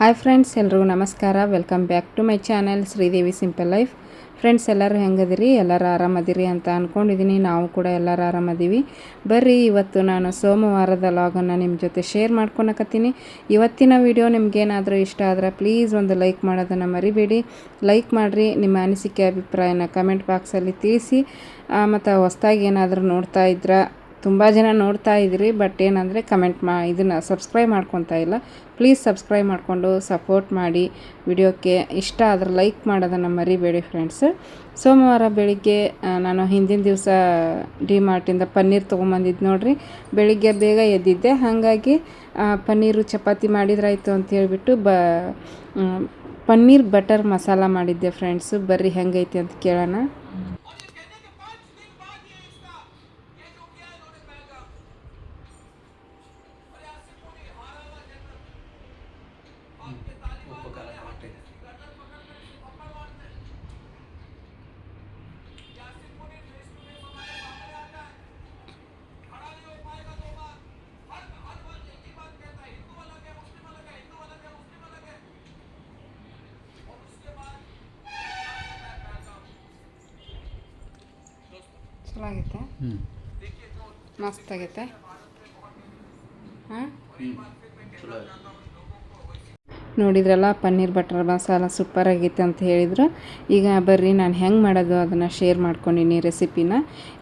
Hi friends ಎಲ್ರಿಗೂ ನಮಸ್ಕಾರ. Welcome back to my channel Sridevi simple life friends ಎಲ್ಲರೂ ಹೆಂಗದಿರಿ? ಎಲ್ಲರೂ ಆರಾಮದಿರಿ ಅಂತ ಅಂದ್ಕೊಂಡಿದ್ದೀನಿ ನಾವು ಕೂಡ ಎಲ್ಲರೂ ಆರಾಮದೀವಿ. ಬರ್ರಿ, ಇವತ್ತು ನಾನು ಸೋಮವಾರದ ಲಾಗನ್ನು ನಿಮ್ಮ ಜೊತೆ ಶೇರ್ ಮಾಡ್ಕೊಳಕತ್ತೀನಿ. ಇವತ್ತಿನ ವಿಡಿಯೋ ನಿಮಗೇನಾದರೂ ಇಷ್ಟ ಆದರೆ ಪ್ಲೀಸ್ ಒಂದು ಲೈಕ್ ಮಾಡೋದನ್ನು ಮರಿಬೇಡಿ. ಲೈಕ್ ಮಾಡಿರಿ, ನಿಮ್ಮ ಅನಿಸಿಕೆ, ಅಭಿಪ್ರಾಯನ ಕಮೆಂಟ್ ಬಾಕ್ಸಲ್ಲಿ ತಿಳಿಸಿ. ಮತ್ತು ಹೊಸ್ದಾಗಿ ಏನಾದರೂ ನೋಡ್ತಾ ಇದ್ರೆ ತುಂಬ ಜನ ನೋಡ್ತಾ ಇದ್ದೀರಿ ಬಟ್ ಏನಂದರೆ ಕಮೆಂಟ್ ಮಾ ಇದನ್ನು ಸಬ್ಸ್ಕ್ರೈಬ್ ಮಾಡ್ಕೊತಾ ಇಲ್ಲ. ಪ್ಲೀಸ್ ಸಬ್ಸ್ಕ್ರೈಬ್ ಮಾಡಿಕೊಂಡು ಸಪೋರ್ಟ್ ಮಾಡಿ. ವಿಡಿಯೋಕ್ಕೆ ಇಷ್ಟ ಆದರೆ ಲೈಕ್ ಮಾಡೋದನ್ನು ಮರಿಬೇಡಿ ಫ್ರೆಂಡ್ಸ್ ಸೋಮವಾರ ಬೆಳಿಗ್ಗೆ ನಾನು ಹಿಂದಿನ ದಿವಸ ಡಿ ಮಾರ್ಟಿಂದ ಪನ್ನೀರ್ ತೊಗೊಂಬಂದಿದ್ದು ನೋಡಿರಿ. ಬೆಳಿಗ್ಗೆ ಬೇಗ ಎದ್ದಿದ್ದೆ. ಹಾಗಾಗಿ ಪನ್ನೀರು ಚಪಾತಿ ಮಾಡಿದ್ರಾಯಿತು ಅಂತ ಹೇಳಿಬಿಟ್ಟು ಬ ಪನ್ನೀರ್ ಬಟರ್ ಮಸಾಲ ಮಾಡಿದ್ದೆ ಫ್ರೆಂಡ್ಸು ಬರ್ರಿ ಹೆಂಗೈತಿ ಅಂತ ಕೇಳೋಣ. ಮಸ್ತ್ ಆಗೈತೆ. ನೋಡಿದ್ರಲ್ಲ, ಪನ್ನೀರ್ ಬಟರ್ ಮಸಾಲ ಸೂಪರ್ ಆಗೈತೆ ಅಂತ ಹೇಳಿದ್ರು. ಈಗ ಬರ್ರಿ, ನಾನು ಹೆಂಗೆ ಮಾಡೋದು ಅದನ್ನು ಶೇರ್ ಮಾಡ್ಕೊಂಡಿನಿ ರೆಸಿಪಿನ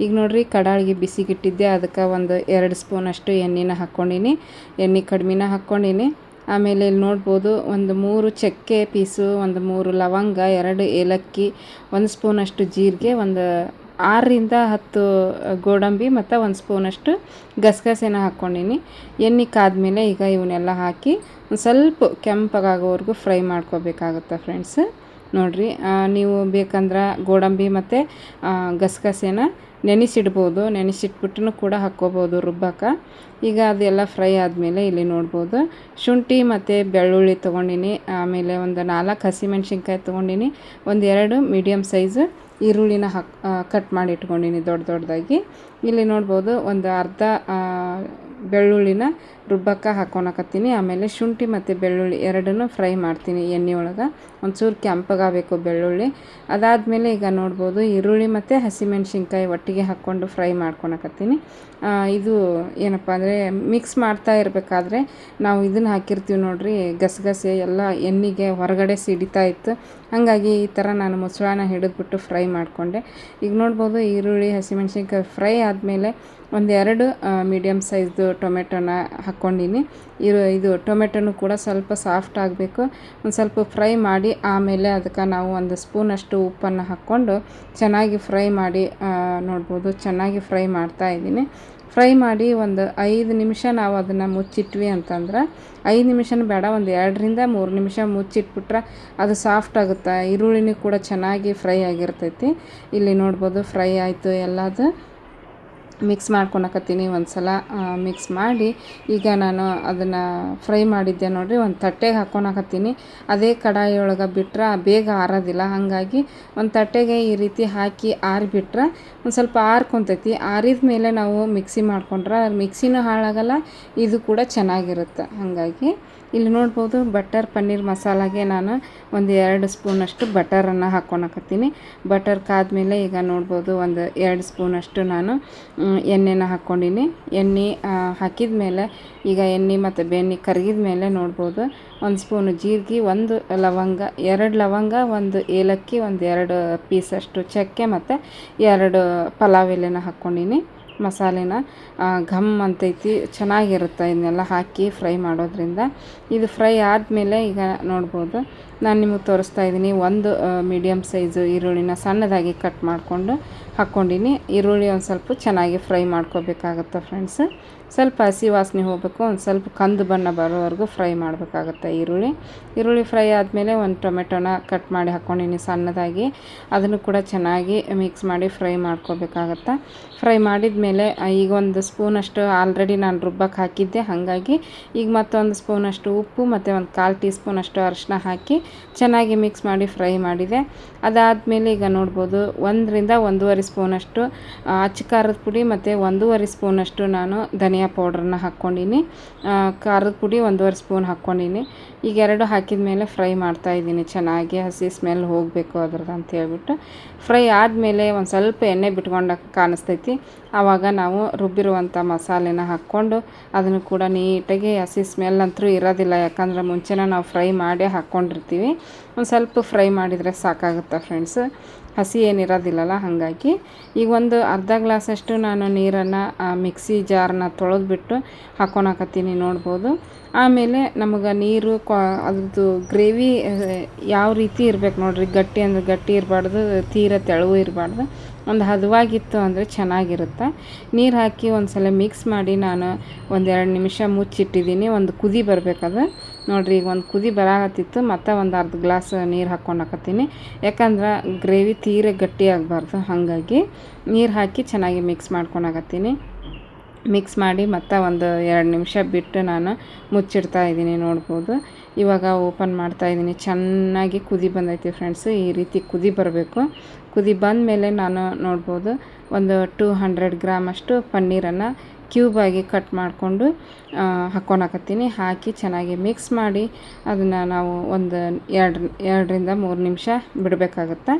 ಈಗ ನೋಡ್ರಿ, ಕಡಾಳಿಗೆ ಬಿಸಿಗಿಟ್ಟಿದ್ದೆ. ಅದಕ್ಕೆ ಒಂದು ಎರಡು ಸ್ಪೂನಷ್ಟು ಎಣ್ಣೆನ ಹಾಕ್ಕೊಂಡಿನಿ ಎಣ್ಣೆ ಕಡಿಮೆನ ಹಾಕ್ಕೊಂಡಿನಿ ಆಮೇಲೆ ಇಲ್ಲಿ ನೋಡ್ಬೋದು, ಒಂದು ಮೂರು ಚಕ್ಕೆ ಪೀಸು, ಒಂದು ಮೂರು ಲವಂಗ, ಎರಡು ಏಲಕ್ಕಿ, ಒಂದು ಸ್ಪೂನಷ್ಟು ಜೀರಿಗೆ, ಒಂದು ಆರರಿಂದ ಹತ್ತು ಗೋಡಂಬಿ ಮತ್ತು ಒಂದು ಸ್ಪೂನಷ್ಟು ಗಸಗಸೆನ ಹಾಕ್ಕೊಂಡಿನಿ. ಎಣ್ಣೆ ಕಾದ್ಮೇಲೆ ಈಗ ಇವನ್ನೆಲ್ಲ ಹಾಕಿ ಒಂದು ಸ್ವಲ್ಪ ಕೆಂಪಗಾಗೋವರೆಗೂ ಫ್ರೈ ಮಾಡ್ಕೋಬೇಕಾಗುತ್ತೆ ಫ್ರೆಂಡ್ಸ್. ನೋಡಿರಿ ನೀವು ಬೇಕಂದ್ರೆ ಗೋಡಂಬಿ ಮತ್ತು ಗಸಗಸೆನ ನೆನೆಸಿಡ್ಬೋದು. ನೆನೆಸಿಟ್ಬಿಟ್ಟು ಕೂಡ ಹಾಕ್ಕೋಬೋದು ರುಬ್ಬಕ್ಕೆ ಈಗ ಅದೆಲ್ಲ ಫ್ರೈ ಆದಮೇಲೆ ಇಲ್ಲಿ ನೋಡ್ಬೋದು. ಶುಂಠಿ ಮತ್ತು ಬೆಳ್ಳುಳ್ಳಿ ತೊಗೊಂಡಿನಿ. ಆಮೇಲೆ ಒಂದು ನಾಲ್ಕು ಹಸಿಮೆಣ್ಸಿನ್ಕಾಯಿ ತೊಗೊಂಡಿನಿ. ಒಂದು ಎರಡು ಮೀಡಿಯಮ್ ಸೈಜ್ ಈರುಳ್ಳಿನ ಹಾಕ್ ಕಟ್ ಮಾಡಿ ಇಟ್ಕೊಂಡಿನಿ ದೊಡ್ಡ ದೊಡ್ಡದಾಗಿ ಇಲ್ಲಿ ನೋಡ್ಬೋದು ಒಂದು ಅರ್ಧ ಬೆಳ್ಳುಳ್ಳಿನ ರುಬ್ಬಕ್ಕೆ ಹಾಕ್ಕೊಳಕತ್ತೀನಿ ಆಮೇಲೆ ಶುಂಠಿ ಮತ್ತು ಬೆಳ್ಳುಳ್ಳಿ ಎರಡನ್ನೂ ಫ್ರೈ ಮಾಡ್ತೀನಿ ಎಣ್ಣೆ ಒಳಗೆ. ಒಂಚೂರು ಕೆಂಪಗಾಗಬೇಕು ಬೆಳ್ಳುಳ್ಳಿ. ಅದಾದಮೇಲೆ ಈಗ ನೋಡ್ಬೋದು ಈರುಳ್ಳಿ ಮತ್ತು ಹಸಿಮೆಣ್ಸಿನ್ಕಾಯಿ ಒಟ್ಟಿಗೆ ಹಾಕ್ಕೊಂಡು ಫ್ರೈ ಮಾಡ್ಕೊಳಕತ್ತೀನಿ ಇದು ಏನಪ್ಪ ಅಂದರೆ ಮಿಕ್ಸ್ ಮಾಡ್ತಾ ಇರಬೇಕಾದ್ರೆ ನಾವು ಇದನ್ನು ಹಾಕಿರ್ತೀವಿ ನೋಡಿರಿ ಗಸಗಸೆ ಎಲ್ಲ ಎಣ್ಣೆಗೆ ಹೊರಗಡೆ ಸಿಡಿತಾ ಇತ್ತು. ಹಾಗಾಗಿ ಈ ಥರ ನಾನು ಮೊಸಳನ್ನ ಹಿಡಿದ್ಬಿಟ್ಟು ಫ್ರೈ ಮಾಡಿಕೊಂಡೆ. ಈಗ ನೋಡ್ಬೋದು ಈರುಳ್ಳಿ, ಹಸಿಮೆಣ್ಸಿನ್ಕಾಯಿ ಫ್ರೈ ಆದಮೇಲೆ ಒಂದೆರಡು ಮೀಡಿಯಮ್ ಸೈಜ್ದು ಟೊಮೆಟೊನ ಹಾಕ್ಕೊಂಡಿನಿ. ಇರು, ಇದು ಟೊಮೆಟೊನು ಕೂಡ ಸ್ವಲ್ಪ ಸಾಫ್ಟ್ ಆಗಬೇಕು. ಒಂದು ಸ್ವಲ್ಪ ಫ್ರೈ ಮಾಡಿ ಆಮೇಲೆ ಅದಕ್ಕೆ ನಾವು ಒಂದು ಸ್ಪೂನಷ್ಟು ಉಪ್ಪನ್ನು ಹಾಕ್ಕೊಂಡು ಚೆನ್ನಾಗಿ ಫ್ರೈ ಮಾಡಿ ನೋಡ್ಬೋದು ಚೆನ್ನಾಗಿ ಫ್ರೈ ಮಾಡ್ತಾ ಇದ್ದೀನಿ. ಫ್ರೈ ಮಾಡಿ ಒಂದು ಐದು ನಿಮಿಷ ನಾವು ಅದನ್ನು ಮುಚ್ಚಿಟ್ವಿ ಅಂತಂದ್ರೆ ಐದು ನಿಮಿಷನೂ ಬೇಡ, ಒಂದು ಎರಡರಿಂದ ಮೂರು ನಿಮಿಷ ಮುಚ್ಚಿಟ್ಬಿಟ್ರೆ ಅದು ಸಾಫ್ಟ್ ಆಗುತ್ತೆ. ಈರುಳ್ಳಿನೂ ಕೂಡ ಚೆನ್ನಾಗಿ ಫ್ರೈ ಆಗಿರ್ತೈತಿ. ಇಲ್ಲಿ ನೋಡ್ಬೋದು ಫ್ರೈ ಆಯಿತು ಎಲ್ಲದು. ಮಿಕ್ಸ್ ಮಾಡ್ಕೊಳಕತ್ತೀನಿ ಒಂದು ಸಲ ಮಿಕ್ಸ್ ಮಾಡಿ, ಈಗ ನಾನು ಅದನ್ನು ಫ್ರೈ ಮಾಡಿದ್ದೆ ನೋಡಿರಿ, ಒಂದು ತಟ್ಟೆಗೆ ಹಾಕ್ಕೊಳಕತ್ತೀನಿ ಅದೇ ಕಡಾಯಿ ಒಳಗೆ ಬಿಟ್ರೆ ಬೇಗ ಆರೋದಿಲ್ಲ, ಹಾಗಾಗಿ ಒಂದು ತಟ್ಟೆಗೆ ಈ ರೀತಿ ಹಾಕಿ ಆರಿಬಿಟ್ರೆ ಒಂದು ಸ್ವಲ್ಪ ಆರ್ಕೊತೈತಿ. ಆರಿದ ಮೇಲೆ ನಾವು ಮಿಕ್ಸಿ ಮಾಡ್ಕೊಂಡ್ರೆ ಮಿಕ್ಸಿನೂ ಹಾಳಾಗಲ್ಲ, ಇದು ಕೂಡ ಚೆನ್ನಾಗಿರುತ್ತೆ, ಹಾಗಾಗಿ. ಇಲ್ಲಿ ನೋಡ್ಬೋದು ಬಟರ್ ಪನ್ನೀರ್ ಮಸಾಲಾಗೆ ನಾನು ಒಂದು ಎರಡು ಸ್ಪೂನಷ್ಟು ಬಟರನ್ನು ಹಾಕ್ಕೊಳಕತ್ತೀನಿ. ಬಟರ್ ಕಾದ್ಮೇಲೆ ಈಗ ನೋಡ್ಬೋದು ಒಂದು ಎರಡು ಸ್ಪೂನಷ್ಟು ನಾನು ಎಣ್ಣೆನ ಹಾಕ್ಕೊಂಡಿನಿ. ಎಣ್ಣೆ ಹಾಕಿದ ಮೇಲೆ ಈಗ ಎಣ್ಣೆ ಮತ್ತು ಬೆಣ್ಣೆ ಕರಗಿದ ಮೇಲೆ ನೋಡ್ಬೋದು ಒಂದು ಸ್ಪೂನು ಜೀರಿಗೆ, ಒಂದು ಲವಂಗ, ಎರಡು ಲವಂಗ, ಒಂದು ಏಲಕ್ಕಿ, ಒಂದು ಎರಡು ಪೀಸಷ್ಟು ಚಕ್ಕೆ ಮತ್ತು ಎರಡು ಪಲಾವ್ ಎಲೆನ ಹಾಕ್ಕೊಂಡಿನಿ. ಮಸಾಲೆನ ಘಮ್ ಅಂತೈತಿ ಚೆನ್ನಾಗಿರುತ್ತೆ ಇದನ್ನೆಲ್ಲ ಹಾಕಿ ಫ್ರೈ ಮಾಡೋದ್ರಿಂದ. ಇದು ಫ್ರೈ ಆದಮೇಲೆ ಈಗ ನೋಡ್ಬೋದು ನಾನು ನಿಮಗೆ ತೋರಿಸ್ತಾ ಇದ್ದೀನಿ ಒಂದು ಮೀಡಿಯಮ್ ಸೈಜು ಈರುಳ್ಳಿನ ಸಣ್ಣದಾಗಿ ಕಟ್ ಮಾಡಿಕೊಂಡು ಹಾಕ್ಕೊಂಡಿನಿ. ಈರುಳ್ಳಿ ಒಂದು ಸ್ವಲ್ಪ ಚೆನ್ನಾಗಿ ಫ್ರೈ ಮಾಡ್ಕೋಬೇಕಾಗುತ್ತೆ ಫ್ರೆಂಡ್ಸ್ ಸ್ವಲ್ಪ ಹಸಿ ವಾಸನೆ ಹೋಗಬೇಕು. ಒಂದು ಸ್ವಲ್ಪ ಕಂದು ಬಣ್ಣ ಬರೋವರೆಗೂ ಫ್ರೈ ಮಾಡಬೇಕಾಗುತ್ತೆ ಈರುಳ್ಳಿ. ಈರುಳ್ಳಿ ಫ್ರೈ ಆದಮೇಲೆ ಒಂದು ಟೊಮೆಟೊನ ಕಟ್ ಮಾಡಿ ಹಾಕ್ಕೊಂಡಿನಿ ಸಣ್ಣದಾಗಿ. ಅದನ್ನು ಕೂಡ ಚೆನ್ನಾಗಿ ಮಿಕ್ಸ್ ಮಾಡಿ ಫ್ರೈ ಮಾಡ್ಕೋಬೇಕಾಗತ್ತೆ. ಫ್ರೈ ಮಾಡಿದ ಮೇಲೆ ಈಗ ಒಂದು ಸ್ಪೂನಷ್ಟು ಆಲ್ರೆಡಿ ನಾನು ರುಬ್ಬಕ್ಕೆ ಹಾಕಿದ್ದೆ. ಹಾಗಾಗಿ ಈಗ ಮತ್ತೊಂದು ಸ್ಪೂನಷ್ಟು ಉಪ್ಪು ಮತ್ತು ಒಂದು ಕಾಲು ಟೀ ಸ್ಪೂನಷ್ಟು ಅರಿಶಿನ ಹಾಕಿ ಚೆನ್ನಾಗಿ ಮಿಕ್ಸ್ ಮಾಡಿ ಫ್ರೈ ಮಾಡಿದೆ. ಅದಾದಮೇಲೆ ಈಗ ನೋಡ್ಬೋದು ಒಂದರಿಂದ ಒಂದೂವರೆ ಸ್ಪೂನಷ್ಟು ಅಚ್ಚ ಖಾರದ ಪುಡಿ ಮತ್ತು ಒಂದೂವರೆ ಸ್ಪೂನಷ್ಟು ನಾನು ಧನಿಯಾ ಪೌಡ್ರನ್ನ ಹಾಕ್ಕೊಂಡಿನಿ. ಖಾರದ ಪುಡಿ ಒಂದೂವರೆ ಸ್ಪೂನ್ ಹಾಕ್ಕೊಂಡಿನಿ. ಈಗ ಎರಡು ಹಾಕಿದ ಮೇಲೆ ಫ್ರೈ ಮಾಡ್ತಾ ಇದ್ದೀನಿ. ಚೆನ್ನಾಗಿ ಹಸಿ ಸ್ಮೆಲ್ ಹೋಗಬೇಕು ಅದ್ರದ್ದು ಅಂತ ಹೇಳ್ಬಿಟ್ಟು. ಫ್ರೈ ಆದಮೇಲೆ ಒಂದು ಸ್ವಲ್ಪ ಎಣ್ಣೆ ಬಿಟ್ಕೊಂಡ ಕಾಣಿಸ್ತೈತಿ. ಆವಾಗ ನಾವು ರುಬ್ಬಿರುವಂಥ ಮಸಾಲೆನ ಹಾಕ್ಕೊಂಡು ಅದನ್ನು ಕೂಡ ನೀಟಾಗಿ ಹಸಿ ಸ್ಮೆಲ್ ಅಂತೂ ಇರೋದಿಲ್ಲ. ಯಾಕಂದ್ರೆ ಮುಂಚೆನೇ ನಾವು ಫ್ರೈ ಮಾಡಿ ಹಾಕ್ಕೊಂಡಿರ್ತೀವಿ. ಒಂದು ಸ್ವಲ್ಪ ಫ್ರೈ ಮಾಡಿದರೆ ಸಾಕಾಗುತ್ತೆ ಫ್ರೆಂಡ್ಸ್ ಹಸಿ ಏನಿರೋದಿಲ್ಲಲ್ಲ ಹಾಗಾಗಿ. ಈಗ ಒಂದು ಅರ್ಧ ಗ್ಲಾಸಷ್ಟು ನಾನು ನೀರನ್ನು ಮಿಕ್ಸಿ ಜಾರನ್ನ ತೊಳೆದ್ಬಿಟ್ಟು ಹಾಕೊಳಕತ್ತೀನಿ ನೋಡ್ಬೋದು. ಆಮೇಲೆ ನಮಗೆ ನೀರು ಅದ್ರದ್ದು ಗ್ರೇವಿ ಯಾವ ರೀತಿ ಇರ್ಬೇಕು ನೋಡ್ರಿ. ಗಟ್ಟಿ ಅಂದ್ರೆ ಗಟ್ಟಿ ಇರಬಾರ್ದು, ತೀರ ತೆಳುವು ಇರಬಾರ್ದು. ಒಂದು ಹದವಾಗಿತ್ತು ಅಂದರೆ ಚೆನ್ನಾಗಿರುತ್ತೆ. ನೀರು ಹಾಕಿ ಒಂದು ಸಲ ಮಿಕ್ಸ್ ಮಾಡಿ ನಾನು ಒಂದೆರಡು ನಿಮಿಷ ಮುಚ್ಚಿಟ್ಟಿದ್ದೀನಿ. ಒಂದು ಕುದಿ ಬರಬೇಕದು. ನೋಡಿರಿ, ಈಗ ಒಂದು ಕುದಿ ಬರಾಕತ್ತಿತ್ತು, ಮತ್ತು ಒಂದು ಅರ್ಧ ಗ್ಲಾಸ್ ನೀರು ಹಾಕ್ಕೊಳಕತ್ತೀನಿ ಯಾಕಂದ್ರೆ ಗ್ರೇವಿ ತೀರ ಗಟ್ಟಿ ಆಗಬಾರ್ದು, ಹಾಗಾಗಿ ನೀರು ಹಾಕಿ ಚೆನ್ನಾಗಿ ಮಿಕ್ಸ್ ಮಾಡ್ಕೊಳಕತ್ತೀನಿ ಮಿಕ್ಸ್ ಮಾಡಿ ಮತ್ತು ಒಂದು ಎರಡು ನಿಮಿಷ ಬಿಟ್ಟು ನಾನು ಮುಚ್ಚಿಡ್ತಾ ಇದ್ದೀನಿ ನೋಡ್ಬೋದು. ಇವಾಗ ಓಪನ್ ಮಾಡ್ತಾ ಇದ್ದೀನಿ. ಚೆನ್ನಾಗಿ ಕುದಿ ಬಂದೈತಿ ಫ್ರೆಂಡ್ಸ್ ಈ ರೀತಿ ಕುದಿ ಬರಬೇಕು. ಕುದಿ ಬಂದ ಮೇಲೆ ನಾನು ನೋಡ್ಬೋದು, ಒಂದು ಟೂ ಹಂಡ್ರೆಡ್ ಗ್ರಾಮ್ ಅಷ್ಟು ಪನ್ನೀರನ್ನು ಕ್ಯೂಬಾಗಿ ಕಟ್ ಮಾಡಿಕೊಂಡು ಹಾಕ್ಕೊಳಕತ್ತೀನಿ ಹಾಕಿ ಚೆನ್ನಾಗಿ ಮಿಕ್ಸ್ ಮಾಡಿ ಅದನ್ನು ನಾವು ಒಂದು ಎರಡು, ಎರಡರಿಂದ ಮೂರು ನಿಮಿಷ ಬಿಡಬೇಕಾಗತ್ತೆ?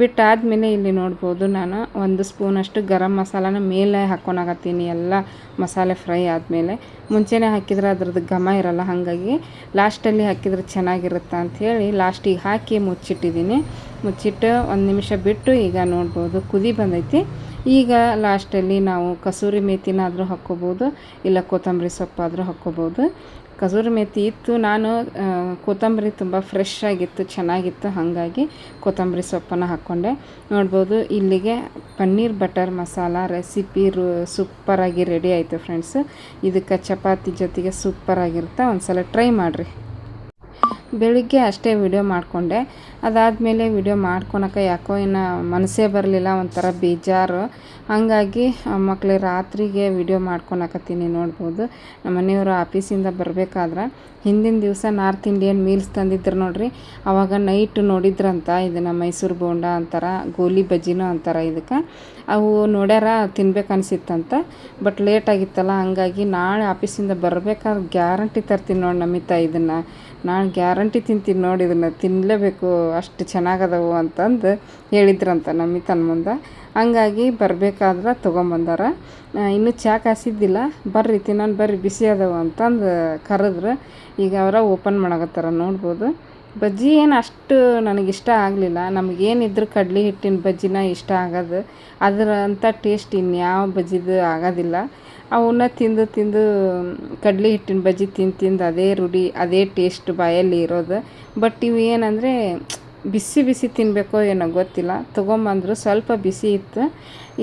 ಬಿಟ್ಟಾದಮೇಲೆ ಇಲ್ಲಿ ನೋಡ್ಬೋದು ನಾನು ಒಂದು ಸ್ಪೂನಷ್ಟು ಗರಂ ಮಸಾಲಾನ ಮೇಲೆ ಹಾಕ್ಕೊಳಕತ್ತೀನಿ ಎಲ್ಲ ಮಸಾಲೆ ಫ್ರೈ ಆದಮೇಲೆ. ಮುಂಚೆನೇ ಹಾಕಿದ್ರೆ ಅದ್ರದ್ದು ಘಮ ಇರಲ್ಲ, ಹಾಗಾಗಿ ಲಾಸ್ಟಲ್ಲಿ ಹಾಕಿದ್ರೆ ಚೆನ್ನಾಗಿರುತ್ತೆ ಅಂಥೇಳಿ ಲಾಸ್ಟಿಗೆ ಹಾಕಿ ಮುಚ್ಚಿಟ್ಟಿದ್ದೀನಿ. ಮುಚ್ಚಿಟ್ಟು ಒಂದು ನಿಮಿಷ ಬಿಟ್ಟು ಈಗ ನೋಡ್ಬೋದು, ಕುದಿ ಬಂದೈತಿ. ಈಗ ಲಾಸ್ಟಲ್ಲಿ ನಾವು ಕಸೂರಿ ಮೇಥಿನಾದರೂ ಹಾಕ್ಕೋಬೋದು, ಇಲ್ಲ ಕೊತ್ತಂಬರಿ ಸೊಪ್ಪಾದರೂ ಹಾಕ್ಕೋಬೋದು. ಕಸೂರಿ ಮೇಥಿ ಇತ್ತು, ನಾನು ಕೊತ್ತಂಬರಿ ತುಂಬ ಫ್ರೆಶ್ ಆಗಿತ್ತು, ಚೆನ್ನಾಗಿತ್ತು, ಹಾಗಾಗಿ ಕೊತ್ತಂಬರಿ ಸೊಪ್ಪನ್ನು ಹಾಕ್ಕೊಂಡೆ. ನೋಡ್ಬೋದು, ಇಲ್ಲಿಗೆ ಪನ್ನೀರ್ ಬಟರ್ ಮಸಾಲ ರೆಸಿಪಿ ರು ಸೂಪರಾಗಿ ರೆಡಿ ಆಯಿತು ಫ್ರೆಂಡ್ಸ್ ಇದಕ್ಕೆ ಚಪಾತಿ ಜೊತೆಗೆ ಸೂಪರಾಗಿರುತ್ತೆ ಒಂದು ಸಲ ಟ್ರೈ ಮಾಡಿರಿ. ಬೆಳಿಗ್ಗೆ ಅಷ್ಟೇ ವಿಡಿಯೋ ಮಾಡಿಕೊಂಡೆ. ಅದಾದಮೇಲೆ ವಿಡಿಯೋ ಮಾಡ್ಕೊಳಕ್ಕೆ ಯಾಕೋ ಇನ್ನು ಮನಸ್ಸೇ ಬರಲಿಲ್ಲ, ಒಂಥರ ಬೇಜಾರು. ಹಾಗಾಗಿ ಮಕ್ಕಳು ರಾತ್ರಿಗೆ ವಿಡಿಯೋ ಮಾಡ್ಕೊಳಕತ್ತೀನಿ ನೋಡ್ಬೋದು. ನಮ್ಮ ಮನೆಯವರು ಆಫೀಸಿಂದ ಬರಬೇಕಾದ್ರೆ ಹಿಂದಿನ ದಿವಸ ನಾರ್ತ್ ಇಂಡಿಯನ್ ಮೀಲ್ಸ್ ತಂದಿದ್ರು ನೋಡ್ರಿ ಆವಾಗ ನೈಟ್ ನೋಡಿದ್ರಂತ, ಇದನ್ನು ಮೈಸೂರು ಬೋಂಡ ಅಂತಾರ, ಗೋಲಿ ಬಜ್ಜಿನೂ ಅಂತಾರ ಇದಕ್ಕೆ. ಅವು ನೋಡ್ಯಾರ ತಿನ್ಬೇಕು ಅನಿಸಿತ್ತಂತ ಬಟ್ ಲೇಟ್ ಆಗಿತ್ತಲ್ಲ, ಹಂಗಾಗಿ ನಾಳೆ ಆಫೀಸಿಂದ ಬರಬೇಕಾದ್ರೆ ಗ್ಯಾರಂಟಿ ತರ್ತೀನಿ ನೋಡಿ ನಮಿತಾ ಇದನ್ನು. ನಾನು ಗ್ಯಾರಂಟಿ ತಿಂತೀನಿ ನೋಡಿ ಇದನ್ನು ತಿನ್ನಲೇಬೇಕು ಅಷ್ಟು ಚೆನ್ನಾಗದವು ಅಂತಂದು ಹೇಳಿದ್ರಂತ ನಮಿತನ ಮುಂದೆ. ಹಂಗಾಗಿ ಬರಬೇಕಾದ್ರೆ ತೊಗೊಂಬಂದಾರ. ಇನ್ನೂ ಚಾ ಕಾಸಿದ್ದಿಲ್ಲ, ಬರ್ರಿ ತಿನ್ನೋಣ ಬರ್ರಿ, ಬಿಸಿ ಅದಾವ ಅಂತಂದು ಕರೆದ್ರೆ. ಈಗ ಅವರ ಓಪನ್ ಮಾಡಕತ್ತಾರ, ನೋಡ್ಬೋದು. ಬಜ್ಜಿ ಏನು ಅಷ್ಟು ನನಗಿಷ್ಟ ಆಗಲಿಲ್ಲ. ನಮಗೇನಿದ್ರು ಕಡ್ಲೆ ಹಿಟ್ಟಿನ ಬಜ್ಜಿನ ಇಷ್ಟ ಆಗೋದು. ಅದರಂಥ ಟೇಸ್ಟ್ ಇನ್ಯಾವ ಬಜ್ಜಿದು ಆಗೋದಿಲ್ಲ. ಅವನ್ನ ತಿಂದು ತಿಂದು ಕಡ್ಲೆ ಹಿಟ್ಟಿನ ಬಜ್ಜಿ ತಿಂದು ತಿಂದು ಅದೇ ರೂಢಿ, ಅದೇ ಟೇಸ್ಟ್ ಬಾಯಲ್ಲಿ ಇರೋದು. ಬಟ್ ಇವು ಏನಂದರೆ, ಬಿಸಿ ಬಿಸಿ ತಿನ್ನಬೇಕೋ ಏನೋ ಗೊತ್ತಿಲ್ಲ. ತೊಗೊಂಬಂದರು ಸ್ವಲ್ಪ ಬಿಸಿ ಇತ್ತು.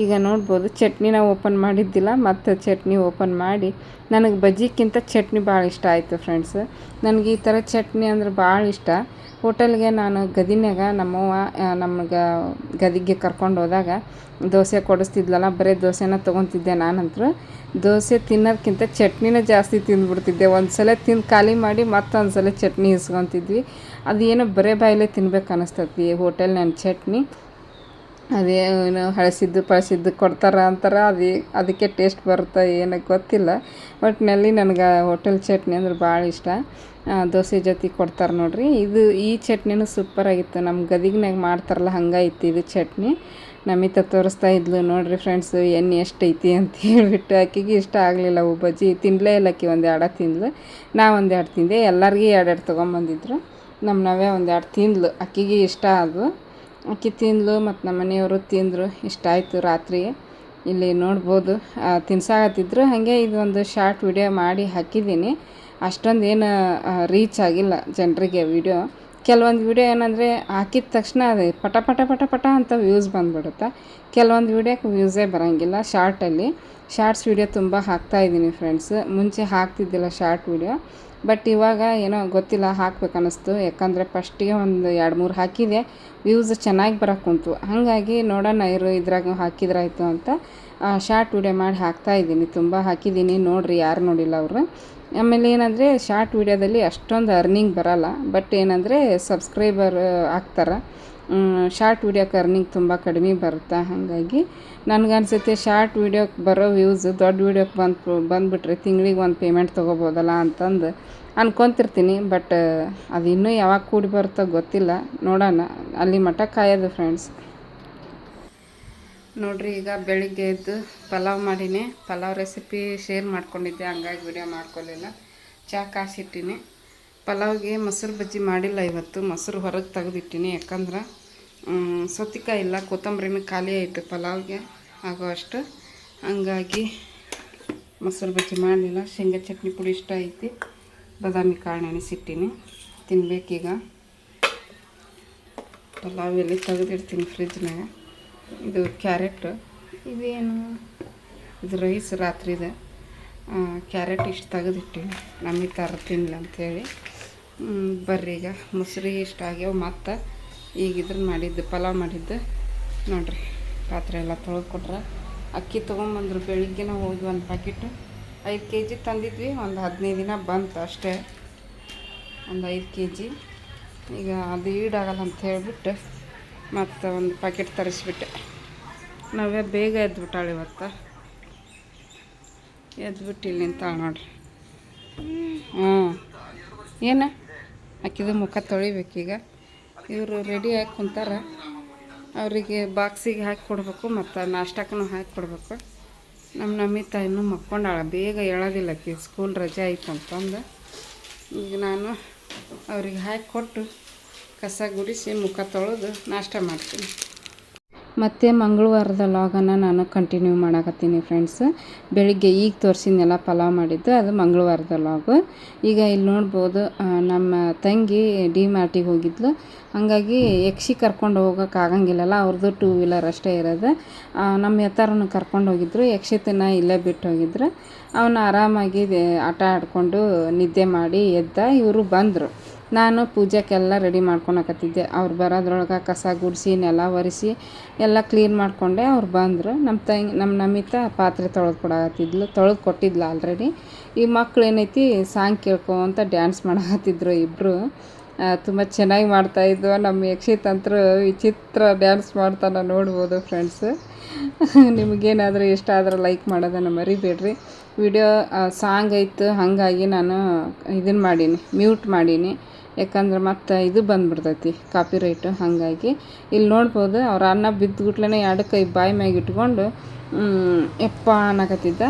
ಈಗ ನೋಡ್ಬೋದು, ಚಟ್ನಿನ ಓಪನ್ ಮಾಡಿದ್ದಿಲ್ಲ, ಮತ್ತು ಚಟ್ನಿ ಓಪನ್ ಮಾಡಿ, ನನಗೆ ಬಜ್ಜಿಕ್ಕಿಂತ ಚಟ್ನಿ ಭಾಳ ಇಷ್ಟ ಆಯಿತು ಫ್ರೆಂಡ್ಸ್ ನನಗೆ ಈ ಥರ ಚಟ್ನಿ ಅಂದ್ರೆ ಭಾಳ ಇಷ್ಟ. ಹೋಟೆಲ್ಗೆ ನಾನು ಗದಿನ್ಯಾಗ ನಮ್ಮವ್ವ ನಮ್ಗೆ ಗದಿಗೆ ಕರ್ಕೊಂಡು ಹೋದಾಗ ದೋಸೆ ಕೊಡಿಸ್ತಿದ್ಲಲ್ಲ, ಬರೀ ದೋಸೆನ ತೊಗೊತಿದ್ದೆ ನಾನಂತರ. ದೋಸೆ ತಿನ್ನೋದಕ್ಕಿಂತ ಚಟ್ನಿನೇ ಜಾಸ್ತಿ ತಿಂದ್ಬಿಡ್ತಿದ್ದೆ. ಒಂದು ಸಲ ತಿಂದು ಖಾಲಿ ಮಾಡಿ ಮತ್ತೊಂದು ಸಲ ಚಟ್ನಿ ಇಸ್ಕೊತಿದ್ವಿ. ಅದು ಏನೋ ಬರೇ ಬಾಯಲ್ಲೇ ತಿನ್ಬೇಕು ಅನ್ನಿಸ್ತತಿ ನನ್ನ ಚಟ್ನಿ. ಅದೇ ಏನು ಹಳಸಿದ್ದು ಪಳಸಿದ್ದು ಕೊಡ್ತಾರೆ ಅಂತಾರೆ, ಅದೇ ಅದಕ್ಕೆ ಟೇಸ್ಟ್ ಬರುತ್ತೆ ಏನಕ್ಕೆ ಗೊತ್ತಿಲ್ಲ. ಒಟ್ಟಿನಲ್ಲಿ ನನಗೆ ಹೋಟೆಲ್ ಚಟ್ನಿ ಅಂದ್ರೆ ಭಾಳ ಇಷ್ಟ. ದೋಸೆ ಜೊತೆ ಕೊಡ್ತಾರೆ ನೋಡಿರಿ. ಇದು ಈ ಚಟ್ನಿನೂ ಸೂಪರಾಗಿತ್ತು ನಮ್ಮ ಗದಿಗ್ನಾಗ ಮಾಡ್ತಾರಲ್ಲ ಹಂಗೆ ಇತ್ತು ಇದು ಚಟ್ನಿ. ನಮಿತ ತೋರಿಸ್ತಾ ಇದ್ಲು ನೋಡಿರಿ ಫ್ರೆಂಡ್ಸು ಎಣ್ಣೆ ಐತಿ ಅಂತ ಹೇಳಿಬಿಟ್ಟು ಆಕೆಗೆ ಇಷ್ಟ ಆಗಲಿಲ್ಲ. ಅವು ಬಜ್ಜಿ ತಿನ್ನಲೇ ಇಲ್ಲ ಆಕೆ, ಒಂದು ಎರಡು ತಿಂದ್ಲು. ನಾ ಒಂದು ಎರಡು ತಿಂದೆ. ಎಲ್ಲರಿಗೂ ಎರಡು ಎರಡು ತೊಗೊಂಬಂದಿದ್ರು. ನಮ್ಮ ನಾವೇ ಒಂದು ಎರಡು ತಿಂದ್ಲು. ಆಕೆಗೆ ಇಷ್ಟ ಅದು. ಆಕೆ ತಿಂದಳು ಮತ್ತು ನಮ್ಮ ಮನೆಯವರು ತಿಂದರು. ಇಷ್ಟ ಆಯಿತು ರಾತ್ರಿ. ಇಲ್ಲಿ ನೋಡ್ಬೋದು. ತಿನ್ಸಾಕತ್ತಿದ್ರು. ಹಾಗೆ ಇದೊಂದು ಶಾರ್ಟ್ ವಿಡಿಯೋ ಮಾಡಿ ಹಾಕಿದ್ದೀನಿ. ಅಷ್ಟೊಂದು ಏನು ರೀಚ್ ಆಗಿಲ್ಲ ಜನರಿಗೆ ವಿಡಿಯೋ ಕೆಲವೊಂದು ವಿಡಿಯೋ ಏನಂದರೆ ಹಾಕಿದ ತಕ್ಷಣ ಅದೇ ಪಟ ಪಟ ಪಟ ಪಟ ಅಂತ ವ್ಯೂಸ್ ಬಂದುಬಿಡುತ್ತೆ? ಕೆಲವೊಂದು ವಿಡಿಯೋಕ್ಕೆ ವ್ಯೂಸೇ ಬರೋಂಗಿಲ್ಲ ಶಾರ್ಟಲ್ಲಿ ಶಾರ್ಟ್ಸ್ ವಿಡಿಯೋ ತುಂಬ ಹಾಕ್ತಾಯಿದ್ದೀನಿ ಫ್ರೆಂಡ್ಸ್ ಮುಂಚೆ ಹಾಕ್ತಿದ್ದಿಲ್ಲ ಶಾರ್ಟ್ ವಿಡಿಯೋ ಬಟ್ ಇವಾಗ ಏನೋ ಗೊತ್ತಿಲ್ಲ, ಹಾಕ್ಬೇಕು ಅನ್ನಿಸ್ತು. ಯಾಕಂದರೆ ಫಸ್ಟಿಗೆ ಒಂದು ಎರಡು ಮೂರು ಹಾಕಿದೆ. ವ್ಯೂಸ್ ಚೆನ್ನಾಗಿ ಬರೋಕೆ ಕುಂತು. ಹಾಗಾಗಿ ನೋಡೋಣ ಇರು, ಇದ್ರಾಗ ಹಾಕಿದ್ರಾಯಿತು ಅಂತ ಶಾರ್ಟ್ ವಿಡಿಯೋ ಮಾಡಿ ಹಾಕ್ತಾ ಇದ್ದೀನಿ. ತುಂಬ ಹಾಕಿದ್ದೀನಿ. ನೋಡಿರಿ, ಯಾರು ನೋಡಿಲ್ಲ ಅವರು. ಆಮೇಲೆ ಏನಂದರೆ ಶಾರ್ಟ್ ವಿಡಿಯೋದಲ್ಲಿ ಅಷ್ಟೊಂದು ಅರ್ನಿಂಗ್ ಬರೋಲ್ಲ. ಬಟ್ ಏನಂದರೆ ಸಬ್ಸ್ಕ್ರೈಬರ್ ಆಗ್ತಾರೆ ಶಾರ್ಟ್ ವೀಡಿಯೋಕ್ಕೆ ಕರ್ನಿಂಗ್ ತುಂಬ ಕಡಿಮೆ ಬರುತ್ತೆ? ಹಾಗಾಗಿ ನನಗನ್ಸುತ್ತೆ ಶಾರ್ಟ್ ವೀಡಿಯೋಕ್ಕೆ ಬರೋ ವ್ಯೂಸ್ ದೊಡ್ಡ ವೀಡಿಯೋಕ್ಕೆ ಬಂದು ಬಂದುಬಿಟ್ರೆ ತಿಂಗಳಿಗೆ ಒಂದು ಪೇಮೆಂಟ್ ತೊಗೋಬೋದಲ್ಲ ಅಂತಂದು ಅನ್ಕೊತಿರ್ತೀನಿ. ಬಟ್ ಅದು ಇನ್ನೂ ಯಾವಾಗ ಕೂಡಿ ಬರುತ್ತೋ ಗೊತ್ತಿಲ್ಲ. ನೋಡೋಣ. ಅಲ್ಲಿ ಮಟ್ಟ ಕಾಯೋದು ಫ್ರೆಂಡ್ಸ್ ನೋಡ್ರಿ, ಈಗ ಬೆಳಿಗ್ಗೆ ಎದ್ದು ಪಲಾವ್ ಮಾಡೀನಿ. ಪಲಾವ್ ರೆಸಿಪಿ ಶೇರ್ ಮಾಡ್ಕೊಂಡಿದ್ದೆ. ಹಂಗಾಗಿ ವಿಡಿಯೋ ಮಾಡ್ಕೊಳ್ಳಿಲ್ಲ ಚಹಾ ಕಾಸಿಟ್ಟಿನಿ ಪಲಾವ್ಗೆ ಮೊಸರು ಬಜ್ಜಿ ಮಾಡಿಲ್ಲ ಇವತ್ತು. ಮೊಸರು ಹೊರಗೆ ತೆಗೆದಿಟ್ಟಿನಿ. ಯಾಕಂದ್ರೆ ಸೌತೆಕಾಯಿ ಇಲ್ಲ, ಕೊತ್ತಂಬರಿನೂ ಖಾಲಿ ಆಯಿತು ಪಲಾವ್ಗೆ. ಆಗೋ ಅಷ್ಟು. ಹಂಗಾಗಿ ಮೊಸರು ಬಜ್ಜಿ ಮಾಡಲಿಲ್ಲ. ಶೇಂಗಾ ಚಟ್ನಿ ಪುಡಿ ಇಷ್ಟ ಐತಿ. ಬಾದಾಮಿ ಕಾಳು ನೆನೆಸಿಟ್ಟಿನಿ. ತಿನ್ಬೇಕೀಗ. ಪಲಾವ್ ಎಲ್ಲಿ ತೆಗೆದಿಡ್ತೀನಿ ಫ್ರಿಜ್ನಾಗ ಇದು ಕ್ಯಾರೆಟ್. ಇದೇನು? ಇದು ರೈಸ್ ರಾತ್ರಿದೆ ಕ್ಯಾರೆಟ್ ಇಷ್ಟು ತೆಗೆದಿಟ್ಟಿನಿ. ನಮಗೆ ಥರ ತಿನ್ನಲಿ ಅಂಥೇಳಿ ಬರ್ರಿ ಈಗ. ಮೊಸರು ಇಷ್ಟ ಆಗ್ಯಾವ ಮತ್ತು ಈಗ ಇದ್ರ ಮಾಡಿದ್ದು, ಪಲಾವ್ ಮಾಡಿದ್ದು. ನೋಡ್ರಿ, ಪಾತ್ರೆ ಎಲ್ಲ ತೊಳೆದು ಕೊಟ್ರೆ ಅಕ್ಕಿ ತೊಗೊಂಬಂದ್ರು, ಬೆಳಿಗ್ಗೆನ ಹೋಗಿ ಒಂದು ಪ್ಯಾಕೆಟು ಐದು ಕೆ ಜಿ ತಂದಿದ್ವಿ, ಒಂದು ಹದಿನೈದು ದಿನ ಬಂತು ಅಷ್ಟೇ. ಒಂದು ಐದು ಕೆ ಜಿ ಈಗ ಅದು ಈಡಾಗಲ್ಲ ಅಂತ ಹೇಳಿಬಿಟ್ಟು ಮತ್ತು ಒಂದು ಪ್ಯಾಕೆಟ್ ತರಿಸ್ಬಿಟ್ಟೆ. ನಾವೇ ಬೇಗ ಎದ್ಬಿಟ್ಟಾಳೆ ಇವತ್ತು. ಎದ್ಬಿಟ್ಟು ಇಲ್ಲಿ ನಿಂತಾಳೆ ನೋಡ್ರಿ. ಹ್ಞೂ ಏನು? ಅಕ್ಕಿದು ಮುಖ ತೊಳಿಬೇಕೀಗ. ಇವರು ರೆಡಿ ಆಗಿ ಕುಂತಾರ. ಅವರಿಗೆ ಬಾಕ್ಸಿಗೆ ಹಾಕಿ ಕೊಡಬೇಕು ಮತ್ತು ನಾಷ್ಟಕ್ಕೂ ಹಾಕಿ ಕೊಡಬೇಕು. ನಮ್ಮ ನಮ್ಮಿ ತಾಯಿನೂ ಮಕ್ಕೊಂಡಾಳ, ಬೇಗ ಹೇಳೋದಿಲ್ಲ ಕಿ ಸ್ಕೂಲ್ ರಜೆ ಆಯ್ತು ಅಂತಂದು. ಈಗ ನಾನು ಅವ್ರಿಗೆ ಹಾಕಿ ಕೊಟ್ಟು ಕಸ ಗುಡಿಸಿ ಮುಖ ತೊಳೆದು ನಾಷ್ಟ ಮಾಡ್ತೀನಿ. ಮತ್ತು ಮಂಗಳವಾರದ ಲಾಗನ್ನು ನಾನು ಕಂಟಿನ್ಯೂ ಮಾಡಕತ್ತೀನಿ ಫ್ರೆಂಡ್ಸ್ ಬೆಳಿಗ್ಗೆ ಈಗ ತೋರಿಸಿದ್ನೆಲ್ಲ ಪಲಾವ್ ಮಾಡಿದ್ದು ಅದು ಮಂಗಳವಾರದ ಲಾಗು ಈಗ ಇಲ್ಲಿ ನೋಡ್ಬೋದು ನಮ್ಮ ತಂಗಿ ಡಿ ಮಾರ್ಟಿಗೆ ಹೋಗಿದ್ಲು. ಹಾಗಾಗಿ ಯಕ್ಷಿ ಕರ್ಕೊಂಡು ಹೋಗೋಕ್ಕಾಗಂಗಿಲ್ಲಲ್ಲ ಅವ್ರದ್ದು ಟೂ ವೀಲರ್ ಅಷ್ಟೇ ಇರೋದು. ನಮ್ಮ ಯತ್ತಾರನ್ನು ಕರ್ಕೊಂಡು ಹೋಗಿದ್ರು ಯಕ್ಷಿತನ ಇಲ್ಲೇ ಬಿಟ್ಟು ಹೋಗಿದ್ರು. ಅವನು ಆರಾಮಾಗಿ ಆಟ ಆಡಿಕೊಂಡು ನಿದ್ದೆ ಮಾಡಿ ಎದ್ದ ಇವರು ಬಂದರು. ನಾನು ಪೂಜೆಗೆಲ್ಲ ರೆಡಿ ಮಾಡ್ಕೊಳಕತ್ತಿದ್ದೆ. ಅವ್ರು ಬರೋದ್ರೊಳಗೆ ಕಸ ಗುಡಿಸಿ, ನೆಲ ಒರೆಸಿ ಎಲ್ಲ ಕ್ಲೀನ್ ಮಾಡಿಕೊಂಡೆ. ಅವ್ರು ಬಂದರು. ನಮ್ಮ ತಂಗಿ, ನಮ್ಮ ನಮಿತಾ ಪಾತ್ರೆ ತೊಳೆದು ಕೊಡಕತ್ತಿದ್ಲು. ತೊಳೆದು ಕೊಟ್ಟಿದ್ಲು ಆಲ್ರೆಡಿ ಈ ಮಕ್ಳು ಏನೈತಿ ಸಾಂಗ್ ಕೇಳ್ಕೊತ ಡ್ಯಾನ್ಸ್ ಮಾಡಕತ್ತಿದ್ರು ಇಬ್ಬರು ತುಂಬ ಚೆನ್ನಾಗಿ ಮಾಡ್ತಾಯಿದ್ವು ನಮ್ಮ ಯಕ್ಷಿತಂತ್ರ ವಿಚಿತ್ರ ಡ್ಯಾನ್ಸ್ ಮಾಡ್ತಾನೆ ನೋಡ್ಬೋದು ಫ್ರೆಂಡ್ಸ್ ನಿಮಗೇನಾದರೂ ಇಷ್ಟ ಆದ್ರೆ ಲೈಕ್ ಮಾಡೋದನ್ನು ಮರಿಬೇಡ್ರಿ. ವಿಡಿಯೋ ಸಾಂಗ್ ಆಯಿತು ಹಾಗಾಗಿ ನಾನು ಇದನ್ನು ಮಾಡೀನಿ ಮ್ಯೂಟ್ ಮಾಡೀನಿ. ಯಾಕಂದ್ರೆ ಮತ್ತು ಇದು ಬಂದ್ಬಿಡ್ತೈತಿ ಕಾಪಿ ರೈಟು ಹಾಗಾಗಿ. ಇಲ್ಲಿ ನೋಡ್ಬೋದು, ಅವ್ರ ಅನ್ನ ಬಿದ್ದುಗುಟ್ಲೇ ಎರಡು ಕೈ ಬಾಯಿ ಮ್ಯಾಗ ಇಟ್ಕೊಂಡು ಎಪ್ಪ ಅನ್ನಕತ್ತಿದ್ದ.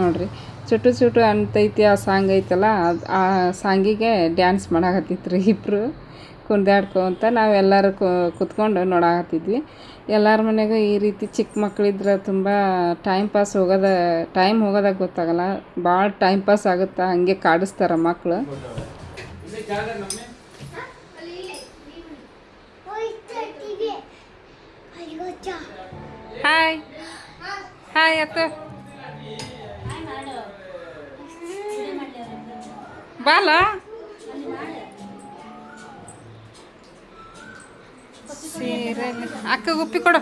ನೋಡ್ರಿ, ಚುಟು ಚುಟು ಅಂತೈತಿ ಆ ಸಾಂಗ್ ಐತಲ್ಲ, ಅದು ಆ ಸಾಂಗಿಗೆ ಡ್ಯಾನ್ಸ್ ಮಾಡಾಕತ್ತಿದ್ರು ಇಬ್ಬರು ಕುಂದಾಡ್ಕೊಂತ ನಾವೆಲ್ಲರೂ ಕುತ್ಕೊಂಡು ನೋಡಾಕತ್ತಿದ್ವಿ. ಎಲ್ಲರ ಮನೆಗೂ ಈ ರೀತಿ ಚಿಕ್ಕ ಮಕ್ಕಳಿದ್ರೆ ತುಂಬ ಟೈಮ್ ಪಾಸ್ ಹೋಗೋದ ಟೈಮ್ ಹೋಗೋದಾಗ ಗೊತ್ತಾಗಲ್ಲ. ಭಾಳ ಟೈಮ್ ಪಾಸ್ ಆಗುತ್ತೆ, ಹಂಗೆ ಕಾಡಿಸ್ತಾರೆ ಮಕ್ಕಳು ಹಾಯ್ ಹಾಯ್ ಅತ್ತ. ಬಾಲ? ಸೀರೆ ಅಕ್ಕ ಗುಪ್ಪಿ ಕೊಡು.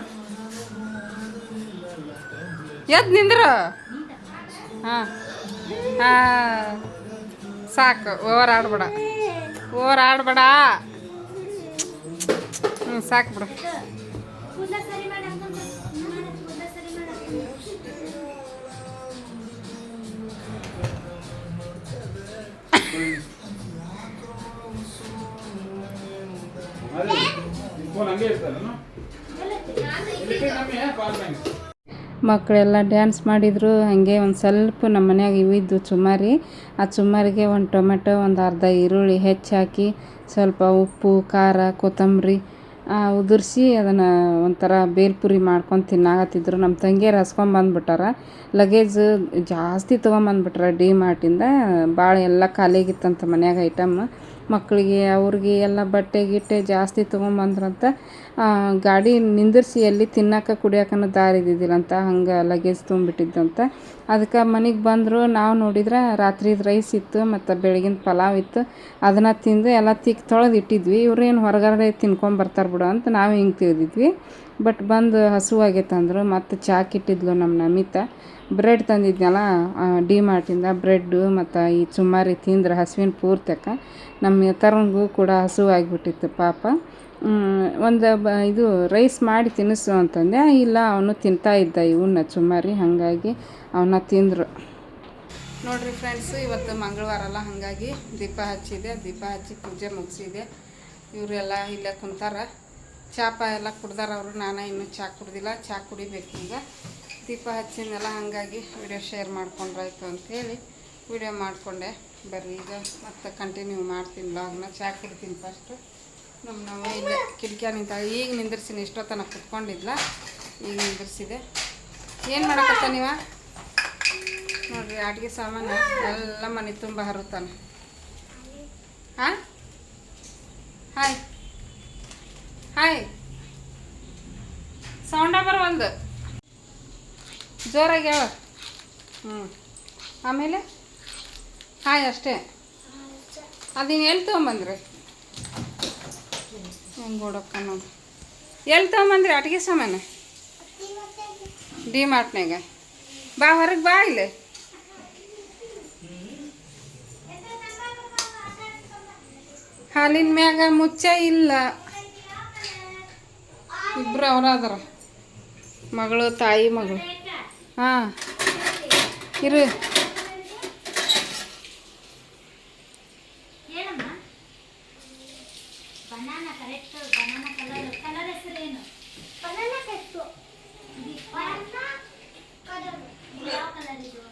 ಎದ್ ನಿಂದ್ರ? ಹಾಂ. ಹಾಂ. ಸಾಕು, ಓವರ್ ಆಡ್ಬೇಡ. ಓವರ್ ಆಡ್ಬೇಡ ಹ್ಞೂ ಸಾಕು ಬಿಡು ಮಕ್ಕಳೆಲ್ಲ ಡ್ಯಾನ್ಸ್ ಮಾಡಿದರು, ಹಾಗೆ ಒಂದು ಸ್ವಲ್ಪ ನಮ್ಮ ಮನ್ಯಾಗ ಇವು ಇದ್ದು ಚುಮ್ಮಾರಿ ಆ ಚುಮಾರಿಗೆ ಒಂದು ಟೊಮೆಟೊ, ಒಂದು ಅರ್ಧ ಈರುಳ್ಳಿ ಹೆಚ್ಚಾಕಿ ಸ್ವಲ್ಪ ಉಪ್ಪು, ಖಾರ, ಕೊತ್ತಂಬರಿ ಉದುರಿಸಿ ಅದನ್ನು ಒಂಥರ ಬೇಲ್ಪುರಿ ಮಾಡ್ಕೊಂಡು ತಿನ್ನಾಕತ್ತಿದ್ರು. ನಮ್ಮ ತಂಗಿಯರು ಹಸ್ಕೊಂಬಂದ್ಬಿಟ್ಟಾರ ಲಗೇಜ್ ಜಾಸ್ತಿ ತೊಗೊಂಬಂದ್ಬಿಟ್ರ ಡಿ ಮಾರ್ಟಿಂದ ಭಾಳ ಎಲ್ಲ ಖಾಲಿಯಾಗಿತ್ತಂತ ಮನ್ಯಾಗ ಐಟಮ್. ಮಕ್ಕಳಿಗೆ, ಅವ್ರಿಗೆ ಎಲ್ಲ ಬಟ್ಟೆ ಗಿಟ್ಟೆ ಜಾಸ್ತಿ ತೊಗೊಂಬಂದ್ರಂತ ಗಾಡಿ ನಿಂದಿರ್ಸಿ ಎಲ್ಲಿ ತಿನ್ನಕ್ಕೆ ಕುಡಿಯೋಕನ ದಾರಿ ಇದ್ದಿದ್ದಿಲ್ಲಂತ ಹಂಗೆ ಲಗೇಜ್ ತುಂಬಿಟ್ಟಿದ್ದಂತ ಅದಕ್ಕೆ ಮನೆಗೆ ಬಂದರು, ನಾವು ನೋಡಿದ್ರೆ ರಾತ್ರಿದು ರೈಸ್ ಇತ್ತು, ಮತ್ತು ಬೆಳಗಿನ ಪಲಾವ್ ಇತ್ತು. ಅದನ್ನು ತಿಂದು ಎಲ್ಲ ತಿಕ್ ತೊಳೆದು ಇಟ್ಟಿದ್ವಿ ಇವ್ರೇನು ಹೊರಗಡೆ ತಿನ್ಕೊಂಬರ್ತಾರೆ ಬಿಡು ಅಂತ ನಾವು ಹಿಂಗೆ ತಿಳಿದಿದ್ವಿ. ಬಟ್ ಬಂದು ಹಸುವಾಗೈತೆ ಅಂದರು ಮತ್ತು ಚಾಕ್ ಇಟ್ಟಿದ್ಲು ನಮ್ಮ ನಮಿತಾ. ಬ್ರೆಡ್ ತಂದಿದ್ನಲ್ಲ ಡಿ ಮಾರ್ಟಿಂದ ಬ್ರೆಡ್ಡು ಮತ್ತು ಈ ಚುಮ್ಮಾರಿ ತಿಂದ್ರೆ ಹಸುವಿನ ಪೂರ್ತಕ ನಮ್ಮ ತರಂಗೂ ಕೂಡ ಹಸುವಾಗಿಬಿಟ್ಟಿತ್ತು ಪಾಪ. ಒಂದು ಬ, ಇದು ರೈಸ್ ಮಾಡಿ ತಿನ್ನಿಸು ಅಂತಂದೆ. ಇಲ್ಲ, ಅವನು ತಿಂತಾ ಇದ್ದ ಇವನ್ನ ಚುಮ್ಮಾರಿ ಹಾಗಾಗಿ ಅವನ್ನ ತಿಂದರು. ನೋಡ್ರಿ ಫ್ರೆಂಡ್ಸು, ಇವತ್ತು ಮಂಗಳವಾರ ಅಲ್ಲ, ಹಾಗಾಗಿ ದೀಪ ಹಚ್ಚಿದೆ. ದೀಪ ಹಚ್ಚಿ ಪೂಜೆ ಮುಗಿಸಿದೆ. ಇವರೆಲ್ಲ ಇಲ್ಲೇ ಕುಂತಾರ. ಚಾಪ ಎಲ್ಲ ಕುಡ್ದಾರ ಅವರು. ನಾನು ಇನ್ನೂ ಚಾ ಕುಡ್ದಿಲ್ಲ. ಚಾ ಕುಡಿಬೇಕು ಈಗ ದೀಪ ಹಚ್ಚಿದ್ನೆಲ್ಲ, ಹಾಗಾಗಿ ವಿಡಿಯೋ ಶೇರ್ ಮಾಡ್ಕೊಂಡ್ರಾಯ್ತು ಅಂಥೇಳಿ ವಿಡಿಯೋ ಮಾಡಿಕೊಂಡೆ. ಬರ್ರಿ ಈಗ ಮತ್ತೆ ಕಂಟಿನ್ಯೂ ಮಾಡ್ತೀನಿ ಬ್ಲಾಗ್ನ ಚಾ ಕುಡ್ತೀನಿ ಫಸ್ಟು ನಮ್ಮ ನಾವು ಇಲ್ಲೇ ಕಿಟಕಿಯ ನಿಂತಾಳೆ ಈಗ ನಿಂದಿರ್ಸಿನಿ ಇಷ್ಟೊತ್ತನ ಕುತ್ಕೊಂಡಿದ್ಲ, ಈಗ ನಿಂದಿರ್ಸಿದೆ. ಏನು ಮಾಡಕತ್ತ ನೀವ? ನೋಡ್ರಿ, ಅಡುಗೆ ಸಾಮಾನು ಎಲ್ಲ ಮನೆ ತುಂಬ ಹರುತ್ತಾನೆ ಹಾಂ? ಹಾಯ್ ಹಾಯ್ ಸೌಂಡ್ ಸೌಂಡ ಬರವಲ್ದು? ಜೋರಾಗಿ ಹೇಳ. ಹ್ಞೂ ಆಮೇಲೆ? ಹಾಯ್ ಅಷ್ಟೇ. ಅದನ್ನು ಎಲ್ಲಿ ತೊಗೊಂಬಂದ್ರಿ? ಹೆಂಗೆ ಓಡಕ್ಕ ನೋಡಿ. ಎಲ್ಲಿ ತೊಗೊಂಬಂದ್ರಿ? ಅಟ್ಗೆ ಸಾಮಾನು? ಡಿ ಮಾರ್ಟ್ನಾಗ ಬಾ, ಹೊರಗೆ ಬಾ ಇಲ್ಲ. ಹಾಲಿನ ಮ್ಯಾಗ ಮುಚ್ಚ ಇಲ್ಲ. ಇಬ್ರು ಅವರಾದ್ರ. ಮಗಳು, ತಾಯಿ, ಮಗಳು. ಹಾಂ ಇರು ಹೇಳಮ್ಮ banana correct banana colour colour ಹೆಸರೇನು ಬನಾನಾ ಕಟ್ಟು ಯಾವ ಕಲರ್ ಇದು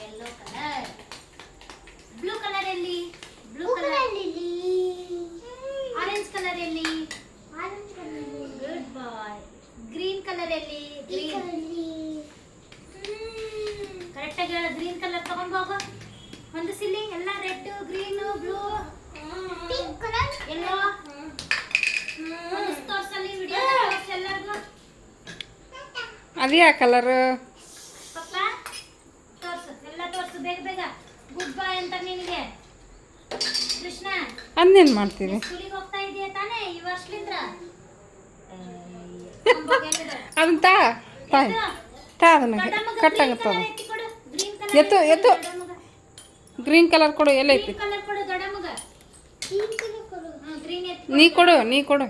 ಯೆಲ್ಲೋ ಕಲರ್ ಬ್ಲೂ ಕಲರ್ ಎಲ್ಲಿ ಬ್ಲೂ ಕಲರ್ ಆರೆಂಜ್ ಕಲರ್ ಎಲ್ಲಿ ಗುಡ್ ಬಾಯ್ ಗ್ರೀನ್ ಕಲರ್ ಎಲ್ಲಿ ಗ್ರೀನ್ ಕರೆಕ್ಟಾಗಿ ಹೇಳ ಗ್ರೀನ್ ಕಲರ್ ತಗೊಂಡ್ ಹೋಗು ಹೊಂದಿಸಿಲ್ಲಿ ಎಲ್ಲ ರೆಡ್ ಗ್ರೀನ್ ಬ್ಲೂ ಎಲ್ಲೋ ತೋರ್ಸಲ್ಲಿ ವಿಡಿಯೋ ತೋರ್ಸು ಎಲ್ಲರಿಗೂ ಅದೇ ಕಲರ್ ಪಪ್ಪ ತೋರ್ಸು ಎಲ್ಲ ತೋರ್ಸು ಬೇಗ ಬೇಗ ಗುಡ್ ಬಾಯ್ ಅಂತ ನಿನಗೆ. ಕೃಷ್ಣ ಅದನ್ನೇನು ಮಾಡ್ತೀವಿ ಮಾಡ್ತೀರಿ ಹೋಗ್ತಾ ಇದೀಯ ತಾನೇ ಈ ವರ್ಷಲಿಂದ್ರ ಅದನ್ನ ತಾ ತಾಯಿ. ತಾ ಅದನ್ನ ಕಟ್ಟಾಗತ್ತದ ಎತ್ತು, ಎತ್ತು. ಗ್ರೀನ್ ಕಲರ್ ಕೊಡು ಎಲ್ಲ ಐತಿ. ಕಲರ್ ನೀ ಕೊಡು. ನೀ ಕೊಡು.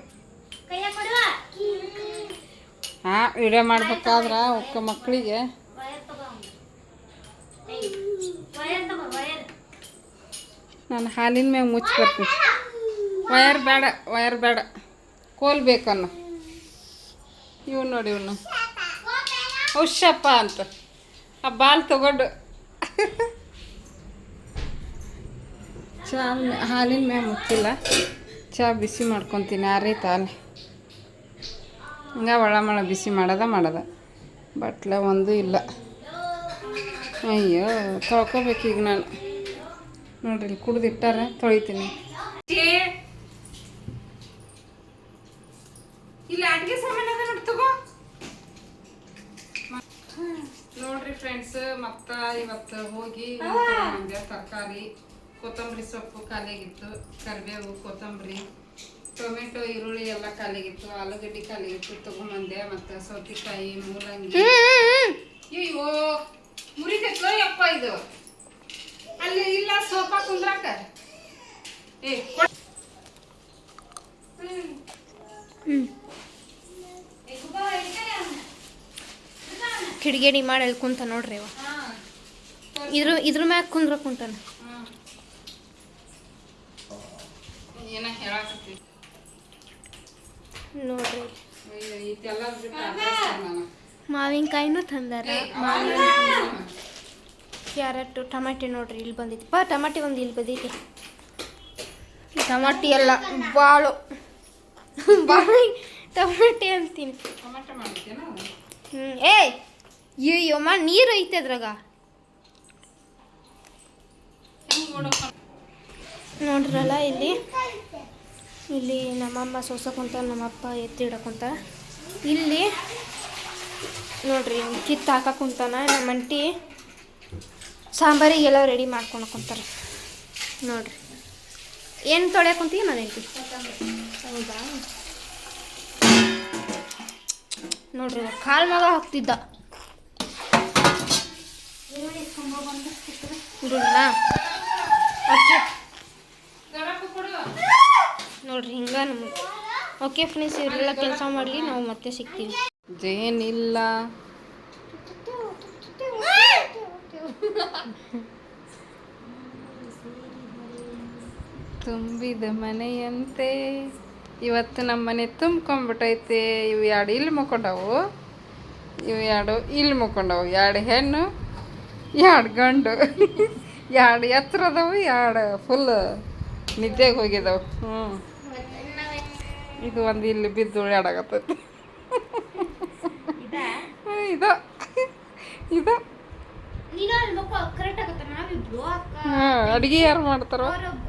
ಹಾಂ ವಿಡಿಯೋ ಮಾಡ್ಬೇಕಾದ್ರೆ ಒಕ್ಕ ಮಕ್ಕಳಿಗೆ ನಾನು ಹಾಲಿನ ಮ್ಯಾಗ ಮುಚ್ಚಿ ಬರ್ತೀನಿ. ವಯರ್ ಬೇಡ ವಯರ್ ಬೇಡ. ಕೋಲ್ ಬೇಕನ್ನು. ಇವ್ ನೋಡಿ ಇವನು. ಹುಷಪ್ಪ ಅಂತ. ಆ ಬಾಲ್ ತಗೊಂಡು. ಚಾ ಹಾಲಿನ ಮ್ಯಾಗ ಮುಚ್ಚಿಲ್ಲ. ಚಾ ಬಿಸಿ ಮಾಡ್ಕೊತೀನಿ ಆರೈತ ಅಲ್ಲಿ ಹಂಗೆ ಒಳ ಮಳ ಬಿಸಿ ಮಾಡೋದ ಮಾಡದ. ಬಟ್ಲ ಒಂದು ಇಲ್ಲ. ಅಯ್ಯೋ ತೊಳ್ಕೊಬೇಕು ಈಗ ನಾನು. ನೋಡ್ರಿ ಇಲ್ಲಿ ಕುಡ್ದಿಟ್ಟಾರ ತೊಳಿತೀನಿ. ಇಲ್ಲಿ ಅಡುಗೆ ಸಾಮಾನು ಅದ ನೋಡಿ ತಗೋ. ನೋಡ್ರಿ ಫ್ರೆಂಡ್ಸ್ ಮತ್ತ ಇವತ್ತು ಹೋಗಿ ತರಕಾರಿ ಕೊತ್ತಂಬರಿ ಸೊಪ್ಪು ಖಾಲಿಯಾಗಿತ್ತು ಕರಿಬೇವು ಕೊತ್ತಂಬರಿ. ಟೊಮೆಟೊ ಈರುಳ್ಳಿ ಎಲ್ಲ ಕಾಲಿಗಿತ್ತು ಆಲೂಗಡ್ಡೆ ಕಾಲಿಗಿತ್ತು ತಗೊಂಬಂದೆ ಮತ್ತೆ ಸೌತೆಕಾಯಿ ಮೂಲಂಗಿ. ಅಯ್ಯೋ ಮುರಿತೈತ್ಲೋ ಯಪ್ಪ ಇದು. ಅಲ್ಲಿ ಇಲ್ಲ ಸೋಫಾ ಕುಂದ್ರಾಕ. ಏ ಕೊಡ್- ಕಿಡಿಗೇಡಿ ಮಾಡಿ ಅಲ್ಲಿ ಕುಂತ ನೋಡ್ರಿ. ಇದ್ರ ಇದ್ರ ಮ್ಯಾಗ ಕುಂದ್ರ ಕುಂತಾನ. ಏನ ಹೇಳಾಕತ್ತಿ? ನೋಡ್ರಿ. ಮಾವಿನಕಾಯಿನೂ ತಂದಾರ. ಅವಾಗ ಕ್ಯಾರೆಟ್ ಟಮಾಟೆ ನೋಡ್ರಿ ಇಲ್ಲಿ ಬಂದೈತಿ ಬಾ ಟಮಾಟೆ ಒಂದು ಇಲ್ಲಿ ಬಂದೈತಿ ಟಮಾಟಿ ಎಲ್ಲ ಬಾಳು. ಬಾಳಿ ಟಮಾಟೆ ಅಂತೀನಿ. ಹ್ಞೂ ಏಯ್ ಅಯ್ಯಮ್ಮ ನೀರು ಐತೆ ಅದ್ರಾಗ. ನೋಡ್ರಲ್ಲ ಇಲ್ಲಿ. ಇಲ್ಲಿ ನಮ್ಮಮ್ಮ ಸೋಸಕ್ಕಂತ ಕುಂತ ನಮ್ಮಪ್ಪ ಎತ್ತಿ ಇಡಕ್ಕಂತ ಇಲ್ಲಿ ನೋಡ್ರಿ ಕಿತ್ತು ಹಾಕಕ್ಕೆ ಕುಂತಾನ, ನಮ್ಮ ಅಂಟಿ ಸಾಂಬಾರಿಗೆಲ್ಲ ರೆಡಿ ಮಾಡ್ಕೊಂಡು ಕುಂತಾರೆ. ನೋಡ್ರಿ. ಏನು ತೊಳ್ಯಾಕ ನಾನು ಹೇಳ್ತಿ ಹೌದಾ? ನೋಡ್ರಿ ಕಾಲು ಮಗ ಹೋಗ್ತಿದ್ದ. ಬಿಡೋಣ ಅಕ್ಕಿ ದೊಡ್ಡಪ್ಪ ಕೊಡು ಓಕೆ ಫ್ರೆಂಡ್ಸ್ ಇವರೆಲ್ಲ ಕೆಲಸ ಮಾಡಲಿ, ನಾವು ಮತ್ತೆ ಸಿಗ್ತೀವಿ. ಜೇನಿಲ್ಲ ತುಂಬಿದ ಮನೆಯಂತೆ. ಇವತ್ತು ನಮ್ಮ ಮನೆ ತುಂಬ್ಕೊಂಡ್ಬಿಟ್ಟೈತೆ ಇವು ಎರಡು ಇಲ್ಲಿ ಮುಕ್ಕೊಂಡವು? ಇವು ಎರಡು ಇಲ್ಲಿ ಮುಕ್ಕೊಂಡವು? ಎರಡು ಹೆಣ್ಣು ಎರಡು ಗಂಡು? ಎರಡು ಎತ್ತರದವು ಎರಡು ಫುಲ್ ನಿದ್ದೆಗೆ ಹೋಗಿದ್ದವು. ಹ್ಞೂ ಇದು ಒಂದು ಇಲ್ಲಿ ಬಿದ್ದು ಉಳ್ಳಾಡಕತ್ತೈತಿ ಇದ ಇದು ಅಡುಗೆ ಯಾರು ಮಾಡ್ತಾರೋ ಅವರೊಬ್ಬ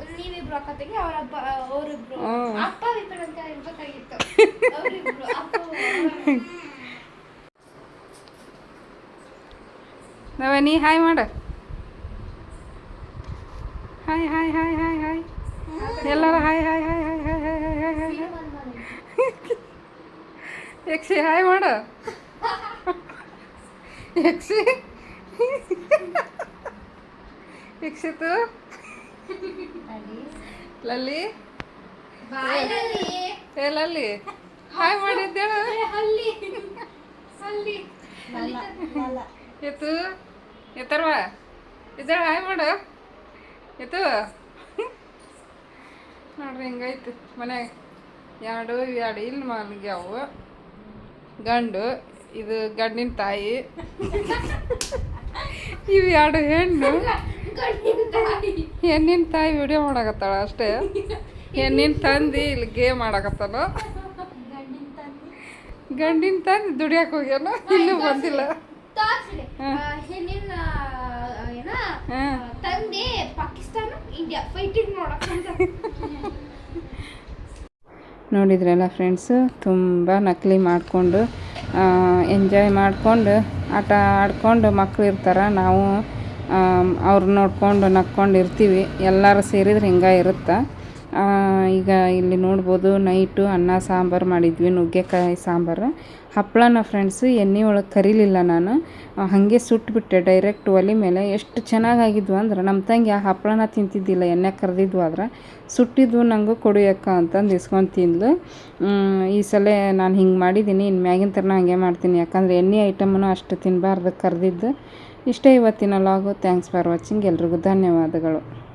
ಹಾಯ್ ಮಾಡ hi hi hi hi hi ಎಲ್ಲರೂ hi hi hi hi hi hi hi hi hi hi ಯಕ್ಷಿ hi ಮಾಡ. ಯಕ್ಷಿ ಯಕ್ಷಿತು ಲಲ್ಲಿ. ಏ ಲಲ್ಲಿ. ಹಾಯ್ ಮಾಡಿದ್ದೇಳು. ಎತ್ತು ಎತ್ತರ್ವ ಇದ್ದಾಳ ಹಾಯ್ ಮಾಡು. ಎತ್ತು ನೋಡ್ರಿ ಹಿಂಗಾಯ್ತು. ಮನ್ಯಾಗ ಎರಡು ಎರಡು ಇಲ್ಲಿ ಮಲ್ಗ್ಯಾವು. ಗಂಡು ಇದು ಗಂಡಿನ ತಾಯಿ. ಇವು ಎರಡು ಹೆಣ್ಣು. ಹೆಣ್ಣಿನ ತಾಯಿ ವಿಡಿಯೋ ಮಾಡಕತ್ತಾಳ ಅಷ್ಟೇ. ಹೆಣ್ಣಿನ ತಂದಿ ಇಲ್ಲಿ ಗೇಮ್ ಆಡಕತ್ತಾನ ಗಂಡಿನ ತಂದು ದುಡಿಯಕ್ಕೆ ಹೋಗ್ಯಾನ ಇನ್ನೂ ಬಂದಿಲ್ಲ. ತಂದೆ ಪಾಕಿಸ್ತಾನ ಇಂಡಿಯಾ ಫೈಟಿಂಗ್ ನೋಡಕ್ಕಂತ ನೋಡಿದ್ರಲ್ಲ ಫ್ರೆಂಡ್ಸು ತುಂಬ ನಕಲಿ ಮಾಡಿಕೊಂಡು ಎಂಜಾಯ್ ಮಾಡಿಕೊಂಡು, ಆಟ ಆಡ್ಕೊಂಡು ಮಕ್ಳು ಇರ್ತಾರೆ. ನಾವು ಅವ್ರು ನೋಡ್ಕೊಂಡು ನಕ್ಕೊಂಡು ಇರ್ತೀವಿ ಎಲ್ಲರೂ ಸೇರಿದ್ರೆ ಹಿಂಗೆ ಇರುತ್ತೆ? ಈಗ ಇಲ್ಲಿ ನೋಡ್ಬೋದು ನೈಟು ಅನ್ನ, ಸಾಂಬಾರು ಮಾಡಿದ್ವಿ, ನುಗ್ಗೆಕಾಯಿ, ಸಾಂಬಾರು. ಹಪ್ಪಳನ ಫ್ರೆಂಡ್ಸು ಎಣ್ಣೆ ಒಳಗೆ ಕರಿಲಿಲ್ಲ ನಾನು. ಹಾಗೆ ಸುಟ್ಬಿಟ್ಟೆ ಡೈರೆಕ್ಟ್ ಒಲೆ ಮೇಲೆ. ಎಷ್ಟು ಚೆನ್ನಾಗಾಗಿದ್ವು ಅಂದ್ರೆ ನಮ್ಮ ತಂಗಿ ಆ ಹಪ್ಪಳನ ತಿಂತಿದ್ದಿಲ್ಲ, ಎಣ್ಣೆ ಕರೆದಿದ್ವು ಆದ್ರೆ. ಸುಟ್ಟಿದ್ವು ನನಗೂ ಕೊಡಿಯಕ್ಕ ಅಂತಂದು ಇಸ್ಕೊಂಡು ತಿಂದ್ಲು. ಈ ಸಲ ನಾನು ಹಿಂಗೆ ಮಾಡಿದ್ದೀನಿ ಇನ್ನು ಮ್ಯಾಗಿನ ಥರನ ಹಾಗೆ ಮಾಡ್ತೀನಿ. ಯಾಕಂದರೆ ಎಣ್ಣೆ ಐಟಮನ್ನು ಅಷ್ಟು ತಿನ್ನಬಾರ್ದು ಕರೆದಿದ್ದು. ಇಷ್ಟೇ ಇವತ್ತಿನ ಲಾಗು. ಥ್ಯಾಂಕ್ಸ್ ಫಾರ್ ವಾಚಿಂಗ್ ಎಲ್ರಿಗೂ ಧನ್ಯವಾದಗಳು.